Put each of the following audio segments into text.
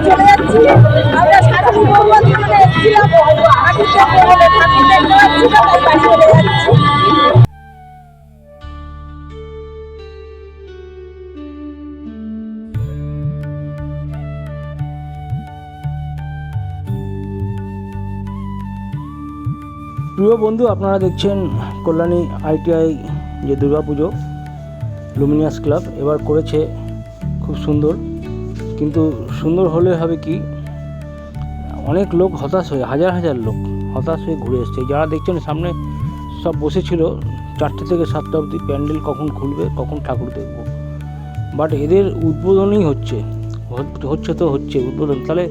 চলে যাচ্ছি আমরা সারা জীবন জন্য এসেছিলাম ঠাকুর চলে যাচ্ছি প্রিয় বন্ধু, আপনারা দেখছেন কল্যাণী আইটিআই যে দুর্গাপুজো, লুমিনিয়াস ক্লাব। এবার করেছে খুব সুন্দর। কিন্তু সুন্দর হলে হবে কি, অনেক লোক হতাশ হয়ে, হাজার হাজার লোক হতাশ হয়ে ঘুরে এসছে। যারা দেখছেন, সামনে সব বসেছিল, চারটে থেকে সাতটা অবধি প্যান্ডেল কখন খুলবে, কখন ঠাকুর দেখব। বাট এদের উদ্বোধনই হচ্ছে হচ্ছে তো হচ্ছে উদ্বোধন। তাহলে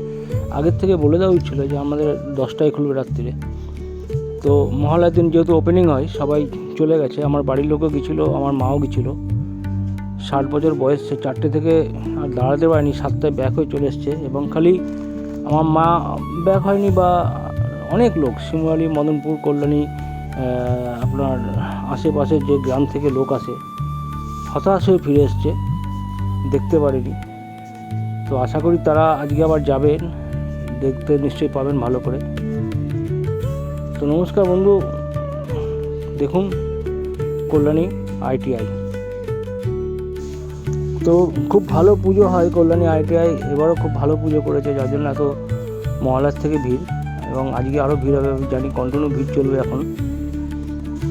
আগের থেকে বলে দেওয়া উচিত যে আমাদের দশটায় খুলবে রাত্রিরে। তো মহালয়ার দিন যেহেতু ওপেনিং হয়, সবাই চলে গেছে। আমার বাড়ির লোকও গেছিল, আমার মাও গেছিল। ষাট বছর বয়স, সে চারটে থেকে আর দাঁড়াতে পারেনি, সাতটায় ব্যাক হয়ে চলে এসছে এবং খালি আমার মা ব্যাক হয়নি বা অনেক লোক, শিমুয়ালি, মদনপুর, কল্যাণী আপনার আশেপাশে যে গ্রাম থেকে লোক আসে, হতাশ হয়ে ফিরে এসছে, দেখতে পারেনি। তো আশা করি তারা আজকে আবার যাবেন, দেখতে নিশ্চয়ই পাবেন ভালো করে। তো নমস্কার বন্ধু। দেখুন, কল্যাণী আইটিআই তো খুব ভালো পুজো হয় কল্যাণী আইটিআই এবারও খুব ভালো পুজো করেছে, যার জন্য এত মহালার থেকে ভিড় এবং আজকে আরও ভিড় হবে। আমি জানি কন্টিনিউ ভিড় চলবে এখন।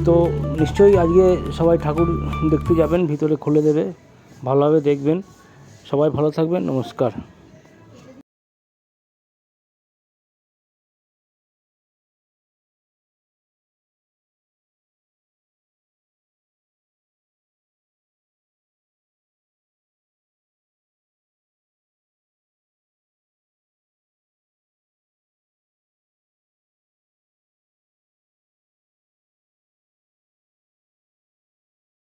তো নিশ্চয়ই আজকে সবাই ঠাকুর দেখতে যাবেন, ভিতরে খুলে দেবে। ভালোভাবে দেখবেন। সবাই ভালো থাকবেন। নমস্কার।